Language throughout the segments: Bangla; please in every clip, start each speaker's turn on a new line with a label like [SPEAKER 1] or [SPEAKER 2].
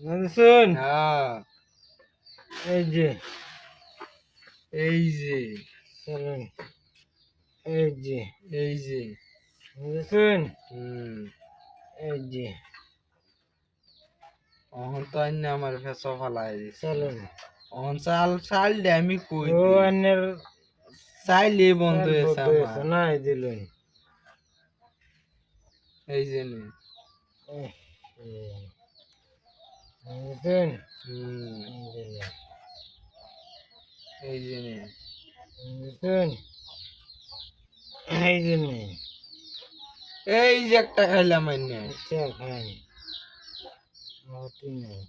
[SPEAKER 1] শুন
[SPEAKER 2] হ্যাঁ
[SPEAKER 1] এই যে।
[SPEAKER 2] এই যে।
[SPEAKER 1] চলুন। এই যে।
[SPEAKER 2] এই যে।
[SPEAKER 1] শুন
[SPEAKER 2] হুম।
[SPEAKER 1] এই যে।
[SPEAKER 2] অহন তো আইনে আমার ফেসো ফালাই দিছে।
[SPEAKER 1] চলুন।
[SPEAKER 2] অহন চাল চাল দে আমি কই
[SPEAKER 1] ও। আনের
[SPEAKER 2] চাইলে বন্ধ হয়েছে আমার।
[SPEAKER 1] না দিলুন।
[SPEAKER 2] এই যে নে এই যে নে
[SPEAKER 1] শুন এই যে
[SPEAKER 2] এই যে একটা খাইলাম আইনে
[SPEAKER 1] আচ্ছা মতি নেই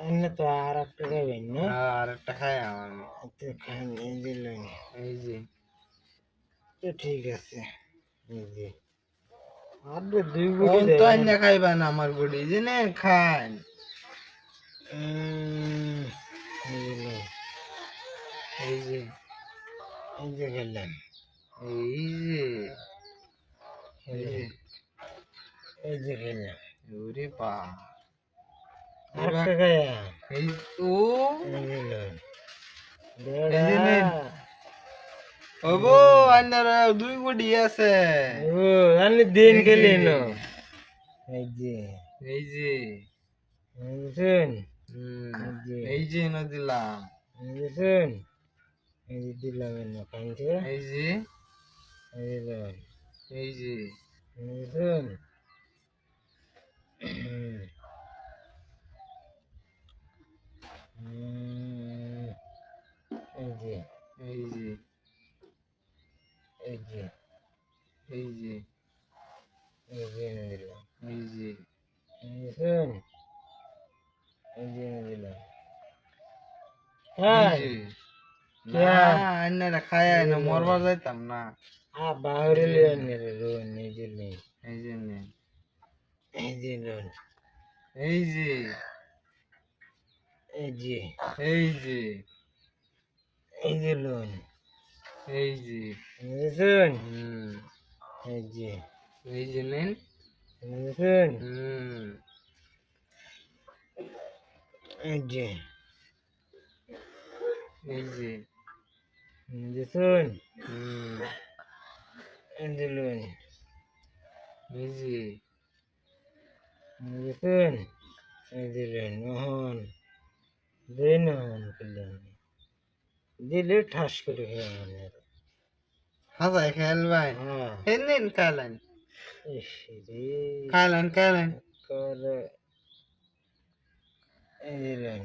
[SPEAKER 1] এনে তো আর একটা খাবেন না
[SPEAKER 2] আর একটা খাই আমার
[SPEAKER 1] আচ্ছা খান এই দিলুন
[SPEAKER 2] এই যে
[SPEAKER 1] তো ঠিক আছে এই যে
[SPEAKER 2] খাইবা না আমার গুড়ি এই যে নে খান।
[SPEAKER 1] এই
[SPEAKER 2] যে
[SPEAKER 1] এই যে খেলাম
[SPEAKER 2] এই যে এই যে
[SPEAKER 1] এই যে খেলাম
[SPEAKER 2] ওরে বা এই নেন। ওগো আইনার দুই গুড়ি আছে।
[SPEAKER 1] ও আমি দিন
[SPEAKER 2] এই যে।
[SPEAKER 1] এই যে।
[SPEAKER 2] এই যে। হুম,
[SPEAKER 1] এই যে।
[SPEAKER 2] না দিলাম।
[SPEAKER 1] শুন এই যে দিলাম না খাইছে
[SPEAKER 2] এই যে।
[SPEAKER 1] এই দিলাম।
[SPEAKER 2] এই যে।
[SPEAKER 1] শুন এই যে
[SPEAKER 2] এই যে
[SPEAKER 1] এই যে এনে দিলাম
[SPEAKER 2] এই যে
[SPEAKER 1] এই এই যে এনে দিলাম
[SPEAKER 2] না মরবার যাইতাম
[SPEAKER 1] বাহিরে লিয়ে নে রে লোন এই যে
[SPEAKER 2] এই যে
[SPEAKER 1] এই যে
[SPEAKER 2] এই যে
[SPEAKER 1] এই যে
[SPEAKER 2] এই যে।
[SPEAKER 1] লোন
[SPEAKER 2] এই যে।
[SPEAKER 1] শুন
[SPEAKER 2] হুম।
[SPEAKER 1] এই যে।
[SPEAKER 2] এই যে নেন।
[SPEAKER 1] শুন
[SPEAKER 2] হুম।
[SPEAKER 1] এই যে।
[SPEAKER 2] এই যে।
[SPEAKER 1] এই
[SPEAKER 2] হুম।
[SPEAKER 1] এই যে লোন
[SPEAKER 2] এই যে।
[SPEAKER 1] এই এই যে লোন দেন দিলে ঠাস করে খেয়ে
[SPEAKER 2] হাজাই খেলবাই
[SPEAKER 1] রে
[SPEAKER 2] খাইলেন খাইলেন
[SPEAKER 1] করে এই যে লোন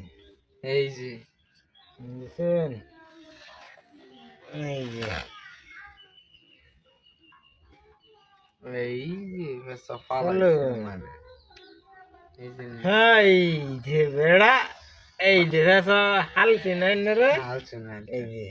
[SPEAKER 2] এই যে
[SPEAKER 1] এই যে হ্যালো।
[SPEAKER 2] মানে
[SPEAKER 1] হ্যাঁ এই যে বেড়া এই যে হালকে নাই রে
[SPEAKER 2] হাল শুনেন
[SPEAKER 1] এই যে